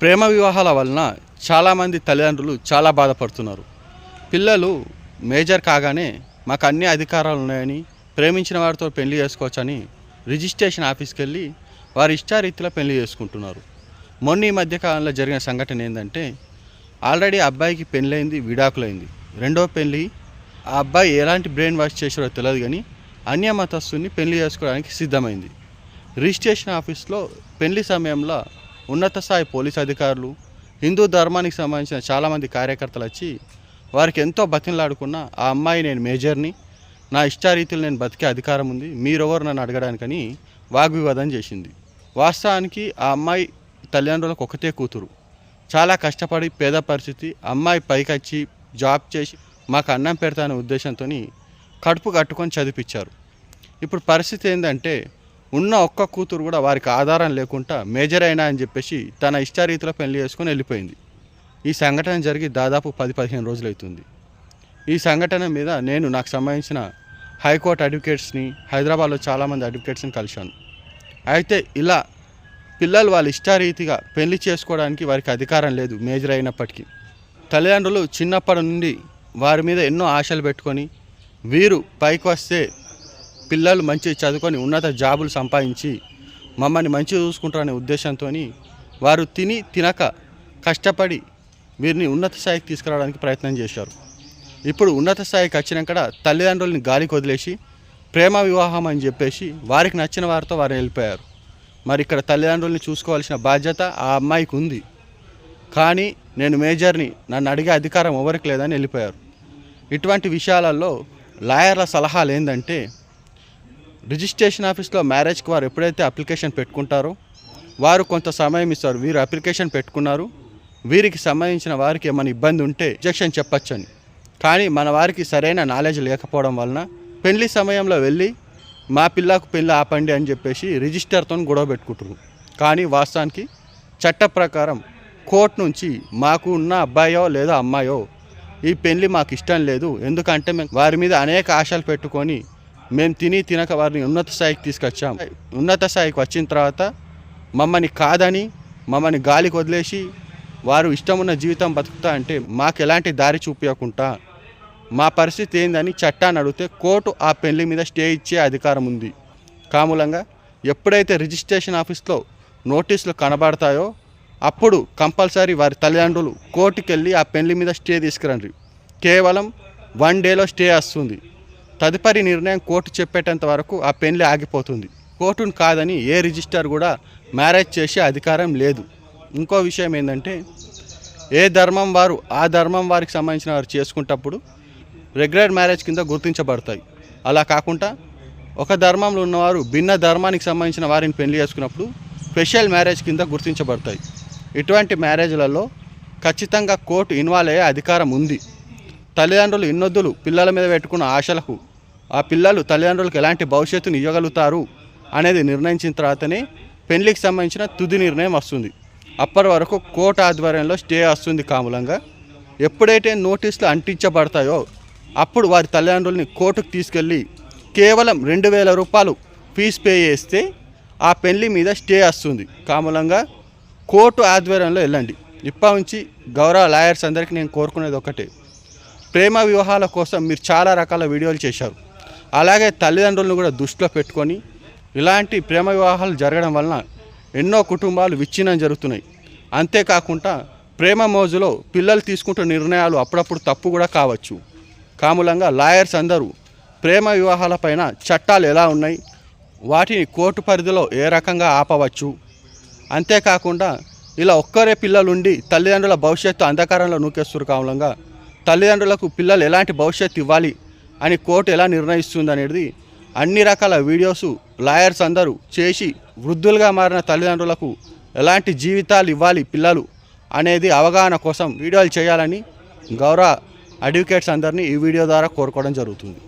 ప్రేమ వివాహాల వలన చాలామంది తల్లిదండ్రులు చాలా బాధపడుతున్నారు. పిల్లలు మేజర్ కాగానే మాకు అన్ని అధికారాలు ఉన్నాయని ప్రేమించిన వారితో పెళ్ళి చేసుకోవచ్చని రిజిస్ట్రేషన్ ఆఫీస్కి వెళ్ళి వారి ఇష్టారీతిలో పెళ్ళి చేసుకుంటున్నారు. మొన్న ఈ మధ్యకాలంలో జరిగిన సంఘటన ఏంటంటే ఆల్రెడీ అబ్బాయికి పెళ్ళైంది విడాకులైంది. రెండో పెళ్ళి ఆ అబ్బాయి ఎలాంటి బ్రెయిన్ వాష్ చేసారో తెలియదు కానీ అన్య మతస్థుని పెళ్ళి చేసుకోవడానికి సిద్ధమైంది. రిజిస్ట్రేషన్ ఆఫీస్లో పెళ్ళి సమయంలో ఉన్నత స్థాయి పోలీస్ అధికారులు హిందూ ధర్మానికి సంబంధించిన చాలామంది కార్యకర్తలు వచ్చి వారికి ఎంతో బతిమలాడుకున్న ఆ అమ్మాయి నేను మేజర్ని నా ఇష్టారీతిలో నేను బతికే అధికారం ఉంది మీరెవరు నన్ను అడగడానికని వాగ్వివాదం చేసింది. వాస్తవానికి ఆ అమ్మాయి తల్లిదండ్రులకు ఒకటే కూతురు. చాలా కష్టపడి పేద పరిస్థితి అమ్మాయి పైకి వచ్చి జాబ్ చేసి మాకు అన్నం పెడతానే ఉద్దేశంతో కడుపు కట్టుకొని చదివించారు ఇప్పుడు పరిస్థితి ఏంటంటే ఉన్న ఒక్క కూతురు కూడా వారికి ఆధారం లేకుండా మేజర్ అయినా అని చెప్పేసి తన ఇష్టారీతిలో పెళ్ళి చేసుకుని వెళ్ళిపోయింది. ఈ సంఘటన జరిగి దాదాపు పది పదిహేను రోజులు అవుతుంది ఈ సంఘటన మీద నేను నాకు సంబంధించిన హైకోర్టు అడ్వకేట్స్ని హైదరాబాద్లో చాలామంది అడ్వకేట్స్ని కలిశాను. అయితే ఇలా పిల్లలు వాళ్ళ ఇష్టారీతిగా పెళ్ళి చేసుకోవడానికి వారికి అధికారం లేదు మేజర్ అయినప్పటికీ. తల్లిదండ్రులు చిన్నప్పటి నుండి వారి మీద ఎన్నో ఆశలు పెట్టుకొని వీరు పైకి వస్తే పిల్లలు మంచి చదువుకొని ఉన్నత జాబులు సంపాదించి మమ్మల్ని మంచిగా చూసుకుంటారనే ఉద్దేశంతో వారు తిని తినక కష్టపడి వీరిని ఉన్నత స్థాయికి తీసుకురావడానికి ప్రయత్నం చేశారు. ఇప్పుడు ఉన్నత స్థాయికి వచ్చినాక తల్లిదండ్రులని గాలికి వదిలేసి ప్రేమ వివాహం అని చెప్పేసి వారికి నచ్చిన వారితో వారు వెళ్ళిపోయారు. మరి ఇక్కడ తల్లిదండ్రుల్ని చూసుకోవాల్సిన బాధ్యత ఆ అమ్మాయికి ఉంది. కానీ నేను మేజర్ని నన్ను అడిగే అధికారం ఎవరికి లేదని వెళ్ళిపోయారు. ఇటువంటి విషయాలలో లాయర్ల సలహాలు ఏంటంటే రిజిస్ట్రేషన్ ఆఫీస్లో మ్యారేజ్కి వారు ఎప్పుడైతే అప్లికేషన్ పెట్టుకుంటారో వారు కొంత సమయం ఇస్తారు. వీరు అప్లికేషన్ పెట్టుకున్నారు. వీరికి సంబంధించిన వారికి ఏమైనా ఇబ్బంది ఉంటే రిజెక్షన్ చెప్పొచ్చని. కానీ మన వారికి సరైన నాలెడ్జ్ లేకపోవడం వలన పెళ్ళి సమయంలో వెళ్ళి మా పిల్లకు పెళ్ళి ఆపండి అని చెప్పేసి రిజిస్టర్తో గొడవ పెట్టుకుంటారు కానీ వాస్తవానికి చట్ట ప్రకారం కోర్టు నుంచి మాకు ఉన్న అబ్బాయో లేదా అమ్మాయో ఈ పెళ్ళి మాకు ఇష్టం లేదు. ఎందుకంటే మేము వారి మీద అనేక ఆశలు పెట్టుకొని మేము తిని తినక వారిని ఉన్నత స్థాయికి తీసుకొచ్చాం. ఉన్నత స్థాయికి వచ్చిన తర్వాత మమ్మల్ని కాదని మమ్మల్ని గాలికి వదిలేసి వారు ఇష్టమున్న జీవితం బతుకుతా అంటే మాకు ఎలాంటి దారి చూపించకుండా మా పరిస్థితి ఏందని చట్టాన్ని అడిగితే కోర్టు ఆ పెళ్ళి మీద స్టే ఇచ్చే అధికారం ఉంది. కామూలంగా ఎప్పుడైతే రిజిస్ట్రేషన్ ఆఫీస్లో నోటీసులు కనబడతాయో అప్పుడు కంపల్సరీ వారి తల్లిదండ్రులు కోర్టుకెళ్ళి ఆ పెళ్ళి మీద స్టే తీసుకురండి. కేవలం వన్ డేలో స్టే వస్తుంది. తదుపరి నిర్ణయం కోర్టు చెప్పేటంత వరకు ఆ పెళ్ళి ఆగిపోతుంది. కోర్టును కాదని ఏ రిజిస్టర్ కూడా మ్యారేజ్ చేసే అధికారం లేదు. ఇంకో విషయం ఏంటంటే ఏ ధర్మం వారు ఆ ధర్మం వారికి సంబంధించిన వారు చేసుకుంటప్పుడు రెగ్యులర్ మ్యారేజ్ కింద గుర్తించబడతాయి. అలా కాకుండా ఒక ధర్మంలో ఉన్నవారు భిన్న ధర్మానికి సంబంధించిన వారిని పెళ్ళి చేసుకున్నప్పుడు స్పెషల్ మ్యారేజ్ కింద గుర్తించబడతాయి. ఇటువంటి మ్యారేజ్లలో ఖచ్చితంగా కోర్టు ఇన్వాల్వ్ అయ్యే అధికారం ఉంది. తల్లిదండ్రులు ఇన్నొద్దులు పిల్లల మీద పెట్టుకున్న ఆశలకు ఆ పిల్లలు తల్లిదండ్రులకు ఎలాంటి భవిష్యత్తుని ఇవ్వగలుగుతారు అనేది నిర్ణయించిన తర్వాతనే పెళ్ళికి సంబంధించిన తుది నిర్ణయం వస్తుంది. అప్పటి వరకు కోర్టు ఆధ్వర్యంలో స్టే వస్తుంది కాములంగా. ఎప్పుడైతే నోటీసులు అంటించబడతాయో అప్పుడు వారి తల్లిదండ్రుల్ని కోర్టుకు తీసుకెళ్ళి కేవలం రెండు వేల రూపాయలు ఫీజు పే చేస్తే ఆ పెళ్ళి మీద స్టే వస్తుంది. కాములంగా కోర్టు ఆధ్వర్యంలో వెళ్ళండి. ఇప్పటి నుంచి గౌరవ లాయర్స్ అందరికీ నేను కోరుకునేది ఒకటే. ప్రేమ వివాహాల కోసం మీరు చాలా రకాల వీడియోలు చేశారు. అలాగే తల్లిదండ్రులను కూడా దృష్టిలో పెట్టుకొని ఇలాంటి ప్రేమ వివాహాలు జరగడం వలన ఎన్నో కుటుంబాలు విచ్ఛిన్నం జరుగుతున్నాయి. అంతేకాకుండా ప్రేమ మోజులో పిల్లలు తీసుకుంటున్న నిర్ణయాలు అప్పుడప్పుడు తప్పు కూడా కావచ్చు. కాములంగా లాయర్స్ అందరూ ప్రేమ వివాహాలపైన చట్టాలు ఎలా ఉన్నాయి? వాటిని కోర్టు పరిధిలో ఏ రకంగా ఆపవచ్చు? అంతేకాకుండా ఇలా ఒక్కరే పిల్లలుండి తల్లిదండ్రుల భవిష్యత్తు అంధకారంలో నూకేస్తారు కాములంగా తల్లిదండ్రులకు పిల్లలు ఎలాంటి భవిష్యత్తు ఇవ్వాలి? అని కోర్టు ఎలా నిర్ణయిస్తుంది అనేది అన్ని రకాల వీడియోస్ లాయర్స్ అందరూ చేసి వృద్ధులుగా మారిన తల్లిదండ్రులకు ఎలాంటి జీవితాలు ఇవ్వాలి పిల్లలు అనేది అవగాహన కోసం వీడియోలు చేయాలని గౌరవ అడ్వకేట్స్ అందరినీ ఈ వీడియో ద్వారా కోరుకోవడం జరుగుతుంది.